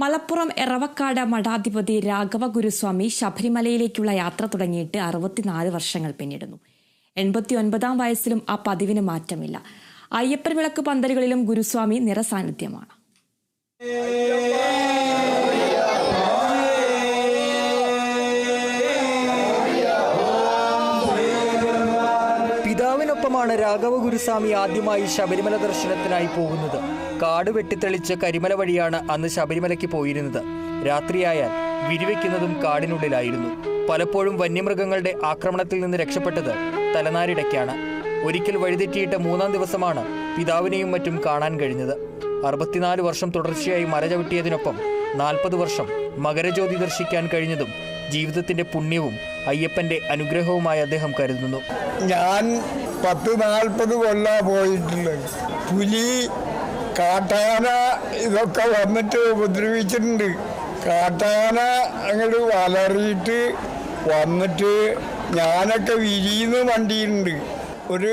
മലപ്പുറം എറവക്കാട് മഠാധിപതി രാഘവ ഗുരുസ്വാമി ശബരിമലയിലേക്കുള്ള യാത്ര തുടങ്ങിയിട്ട് അറുപത്തിനാല് വർഷങ്ങൾ പിന്നിടുന്നു. എൺപത്തി ഒൻപതാം വയസ്സിലും ആ പതിവിന് മാറ്റമില്ല. അയ്യപ്പൻ വിളക്ക് പന്തലുകളിലും ഗുരുസ്വാമി നിറസാന്നിധ്യമാണ്. പിതാവിനൊപ്പമാണ് രാഘവ ഗുരുസ്വാമി ആദ്യമായി ശബരിമല ദർശനത്തിനായി പോകുന്നത്. കാട് വെട്ടിത്തെളിച്ച കരിമല വഴിയാണ് അന്ന് ശബരിമലയ്ക്ക് പോയിരുന്നത്. രാത്രിയായാൽ വിരിവെക്കുന്നതും കാടിനുള്ളിലായിരുന്നു. പലപ്പോഴും വന്യമൃഗങ്ങളുടെ ആക്രമണത്തിൽ നിന്ന് രക്ഷപ്പെട്ടത് തലനാരിടയ്ക്കാണ്. ഒരിക്കൽ വഴിതെറ്റിയിട്ട് മൂന്നാം ദിവസമാണ് പിതാവിനെയും മറ്റും കാണാൻ കഴിഞ്ഞത്. അറുപത്തിനാല് വർഷം തുടർച്ചയായി മല ചവിട്ടിയതിനൊപ്പം നാൽപ്പത് വർഷം മകരജ്യോതി ദർശിക്കാൻ കഴിഞ്ഞതും ജീവിതത്തിന്റെ പുണ്യവും അയ്യപ്പന്റെ അനുഗ്രഹവുമായി അദ്ദേഹം കരുതുന്നു. ഞാൻ പത്ത് നാൽപ്പത് കൊല്ല പോയിട്ടുള്ളത്. പുലി കാട്ടാന ഇതൊക്കെ വന്നിട്ട് ഉപദ്രവിച്ചിട്ടുണ്ട്. കാട്ടാന അങ്ങോട്ട് വലറിയിട്ട് വന്നിട്ട് ഞാനൊക്കെ വിരിയുന്ന വണ്ടിയുണ്ട് ഒരു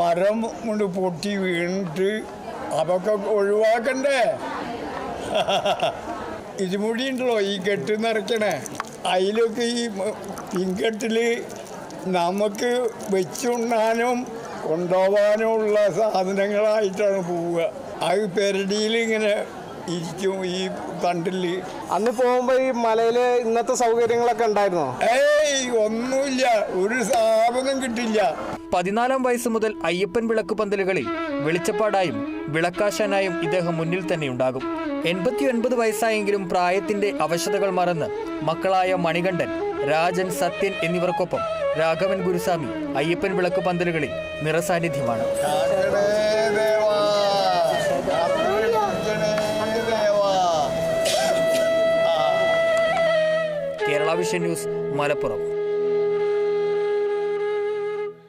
മരം കൊണ്ട് പൊട്ടി വീണിട്ട് അതൊക്കെ ഒഴിവാക്കണ്ടേ? ഇരുമുടി ഉണ്ടല്ലോ ഈ കെട്ട് നിറയ്ക്കണേ. അതിലൊക്കെ ഈ പിൻകെട്ടിൽ നമുക്ക് വെച്ചുണ്ണാനും കൊണ്ടുപോകാനും ഉള്ള സാധനങ്ങളായിട്ടാണ് പോവുക. അത് പെരടിയിൽ ഇങ്ങനെ ഇരിക്കും ഈ തണ്ടിൽ അന്ന് പോകുമ്പോ ഈ മലയിൽ ഇന്നത്തെ സൗകര്യങ്ങളൊക്കെ ഉണ്ടായിരുന്നോ? ഏയ് ഒന്നുമില്ല. ഒരു സാധനം കിട്ടില്ല. പതിനാലാം വയസ്സ് മുതൽ അയ്യപ്പൻ വിളക്ക് പന്തലുകളിൽ വെളിച്ചപ്പാടായും വിളക്കാശാനായും ഇദ്ദേഹം മുന്നിൽ തന്നെ ഉണ്ടാകും. എൺപത്തിയൊൻപത് വയസ്സായെങ്കിലും പ്രായത്തിന്റെ അവശതകൾ മറന്ന് മക്കളായ മണികണ്ഠൻ രാജൻ സത്യൻ എന്നിവർക്കൊപ്പം രാഘവൻ ഗുരുസ്വാമി അയ്യപ്പൻ വിളക്ക് പന്തലുകളിൽ നിറസാന്നിധ്യമാണ്. കേരള ന്യൂസ് മലപ്പുറം.